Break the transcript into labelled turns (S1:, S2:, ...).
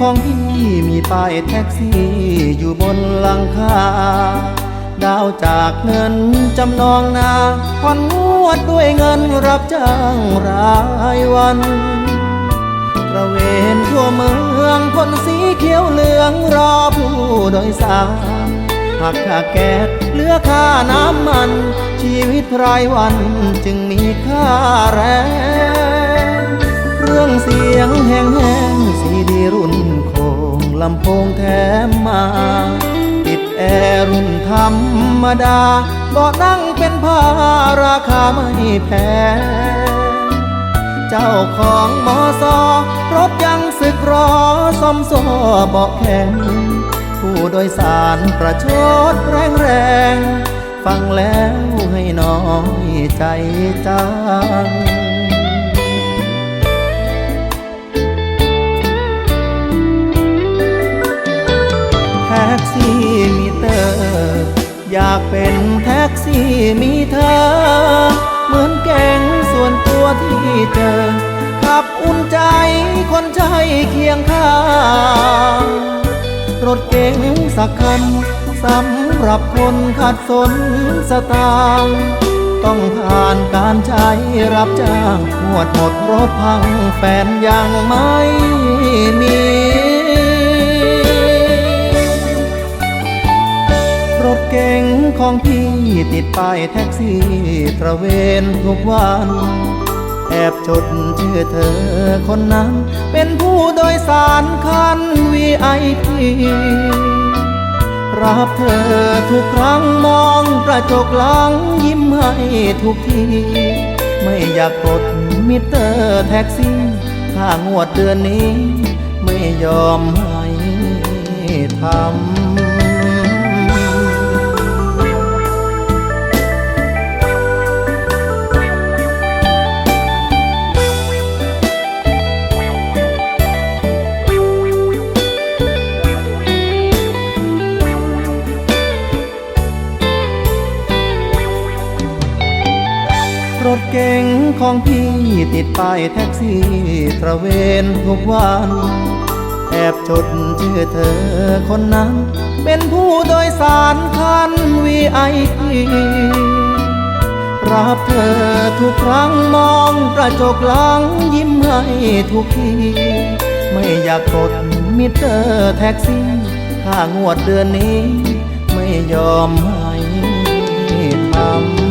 S1: ของพี่มีป้ายแท็กซี่อยู่บนหลังคา ดาวจากเงินจำนองนาผ่อนงวดด้วยเงินรับจ้างรายวันตระเวนทั่วเมืองคนสีเขียวเหลืองรอผู้โดยสารหักค่าแก๊สเหลือค่าน้ำมัน ชีวิตรายวันจึงมีค่าแรง รื่องเสียงแห้งแห้งๆสีดีรุ่นโคงลำโพงแถมมา ติดแอร์รุ่นธรรมดาเบาะนั่งเป็นผ้าราคาไม่แพงเจ้าของมอซอรถยังสึกรอซ่อมโซ่เบาะแข็งผู้โดยสารประชดแรงแรงๆฟังแล้วให้น้อยใจจัง อยากเป็นแท็กซี่มีเธอ เหมือนแก๊งส่วนตัวที่เจอขับอุ่นใจคนใจเคียงข้างรถเก๋งสักคันสำหรับคนขัดสนสตางต้องผ่านการใช้รับจ้างหวดหมดรถพังแฟนยังไม่ ติดป้ายแท็กซี่ตระเวนทุกวัน แอบจดชื่อเธอคนนั้น เป็นผู้โดยสารคัน VIP รับเธอทุกครั้งมองกระจกหลังยิ้มให้ทุกที ไม่อยากกดมิเตอร์แท็กซี่ค่างวดเดือนนี้ ไม่ยอมให้ทำ ถเก๋งของพี่ติดป้ายแท็กซี่ตระเวนทุกวัน แอบจดชื่อเธอคนนั้น เป็นผู้โดยสารคัน VIP รับเธอทุกครั้งมองกระจกหลังยิ้มให้ทุกที ไม่อยากกดมิเตอร์แท็กซี่ค่างวดเดือนนี้ ไม่ยอมให้ทำ